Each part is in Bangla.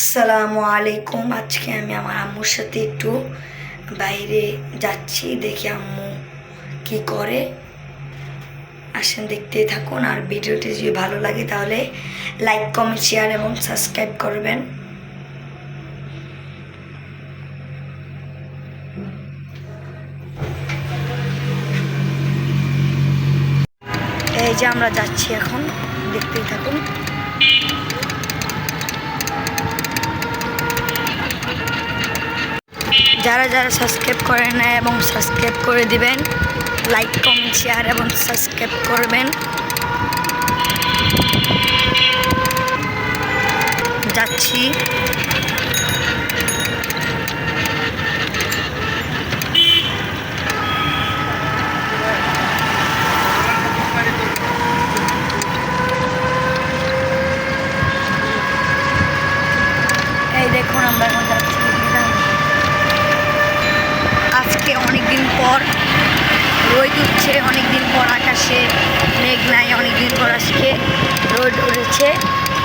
আসসালামু আলাইকুম। আজকে আমি আমার আম্মুর সাথে একটু বাইরে যাচ্ছি, দেখি আম্মু কি করে। আসেন, দেখতে থাকুন। আর ভিডিওটি যদি ভালো লাগে তাহলে লাইক কমেন্ট শেয়ার এবং সাবস্ক্রাইব করবেন। এই যে আমরা যাচ্ছি এখন, দেখতেই থাকুন। যারা যারা সাবস্ক্রাইব করে না এবং সাবস্ক্রাইব করে দিবেন লাইক কমেন্ট শেয়ার এবং সাবস্ক্রাইব করবেন। যাচ্ছি। এই দেখুন, আমরা এখন যাচ্ছি আজকে অনেক দিন পর রোদ উঠছে অনেক দিন পর আকাশে মেঘ নাই অনেক দিন পর আজকে রোদ উঠেছে।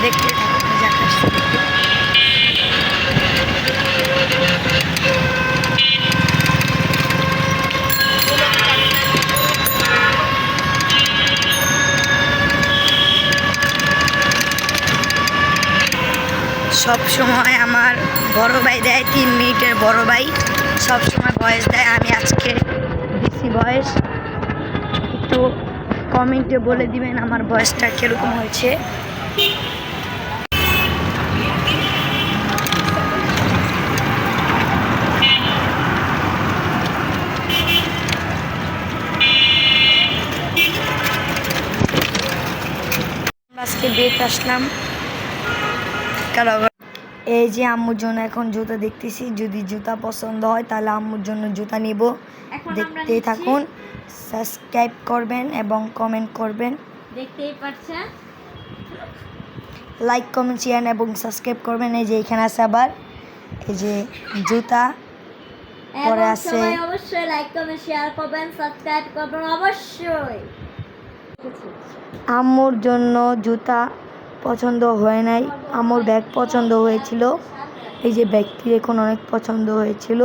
দেখতে সব সময় আমার বড় ভাই দেয় তিন মিনিটের বড় ভাই, সব সময় বয়স দেয়। আমি আজকে বয়স একটু কমেন্টে বলে দিবেন আমার বয়সটা কীরকম হয়েছে। আজকে বেত আসলাম কালাগড় এই যে আম্মুর জন্য এখন জুতা দেখতেছি যদি জুতা পছন্দ হয় তাহলে আম্মুর জন্য জুতা নিব। এখন আমরা দেখতে থাকুন সাবস্ক্রাইব করবেন এবং কমেন্ট করবেন। দেখতেই পাচ্ছেন? লাইক কমেন্ট শেয়ার এবং সাবস্ক্রাইব করবেন। এই যে এখানে আছে আবার এই যে জুতা। পরে আছে- অবশ্যই লাইক কমেন্ট শেয়ার করবেন সাবস্ক্রাইব করবেন অবশ্যই। আম্মুর জন্য জুতা পছন্দ হয় নাই। আমার ব্যাগ পছন্দ হয়েছিল। এই যে ব্যাগটি এখন অনেক পছন্দ হয়েছিল।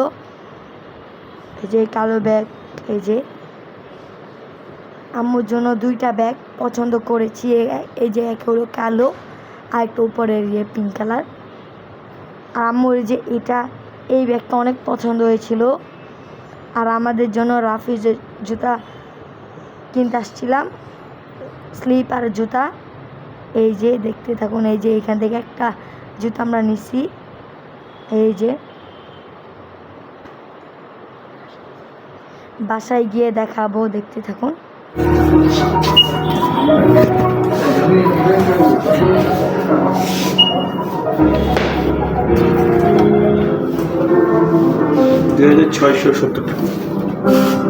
এই যে কালো ব্যাগ এই যে। আম্মুর জন্য দুইটা ব্যাগ পছন্দ করেছি। এই যে এক হলো কালো, আর একটা উপরের ইয়ে পিঙ্ক কালার আর আম্মুর এই যে এটা, এই ব্যাগটা অনেক পছন্দ হয়েছিল। আর আমাদের জন্য রাফিজের জুতা কিনতে আসছিলাম স্লিপার জুতা। এই যে দেখতে থাকুন, এই যে এখান থেকে একটা জুতো আমরা নিছি। এই যে। বাসায় গিয়ে দেখাবো, দেখতে থাকুন। দুই হাজার ছয়শো সত্তর টাকা।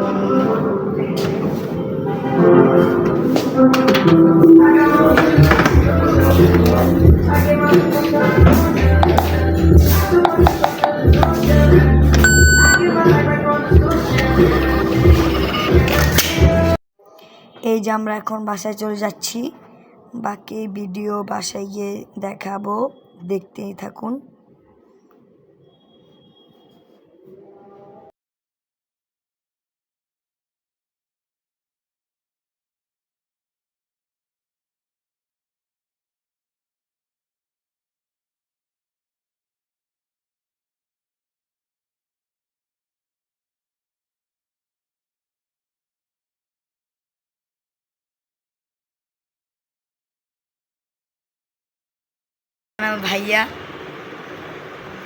যে আমরা এখন বাসায় চলে যাচ্ছি। বাকি ভিডিও বাসায় গিয়ে দেখাবো। দেখতেই থাকুন। আমার ভাইয়া?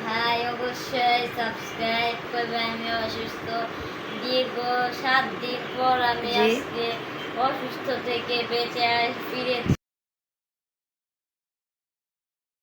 ভাই অবশ্যই সাবস্ক্রাইব করবে আমি অসুস্থ। দীর্ঘ সাত দিন পর আমি আজকে অসুস্থ থেকে বেঁচে আস- ফিরেছি।